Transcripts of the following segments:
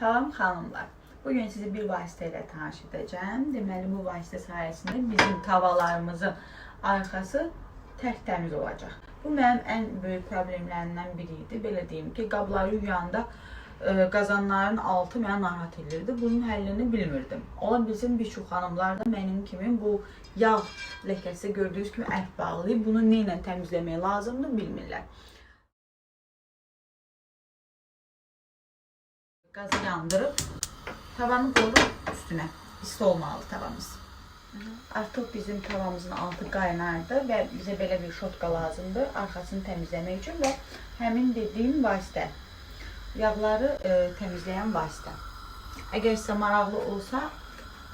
Salam xanımlar. Bugün sizi bir vasitə ilə tanış edəcəm. Deməli bu vasitə sayəsində bizim tavalarımızın arxası tərtəmiz olacaq. Bu mənim ən böyük problemlərimdən biri idi. Belə deyim ki, qabları yuyanda e, qazanların altı mənə narahat edirdi. Bunun həllini bilmirdim. Ola bilsin bir çox xanımlar da mənim kimi bu yağ ləkəsi gördüyünüz kimi ət bunu nə ilə təmizləmək lazımdır bilmirlər. Gazı yandırıp tavanı koyduk üstüne. İsti olmalı tavamız. Artık bizim tavamızın altı qaynardı ve bize belə bir şotka lazımdır arxasını təmizləmək üçün və həmin dediyim vasitə. Yağları e, təmizləyən vasitə. Əgər sizə maraqlı olsa,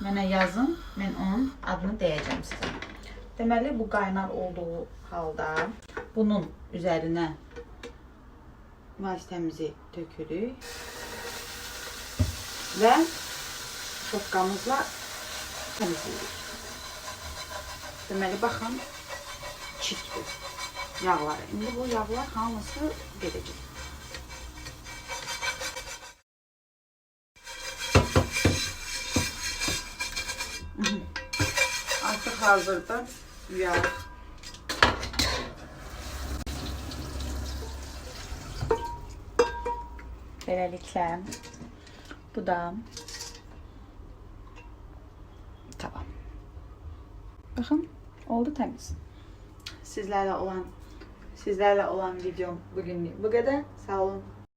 mənə yazın, mən onun adını deyəcəm sizə. Deməli bu qaynar olduğu halda bunun üzərinə vasitəmizi tökürük və şotkamızla təmizləyirik. Deməli baxın çitdir yağları. İndi bu yağlar hamısı gedəcək. Artıq hazırdır yağ. Beləliklə bu da tamam. Bakın oldu temiz. Sizlerle olan sizlerle olan videom bugün bu kadar. Sağ olun.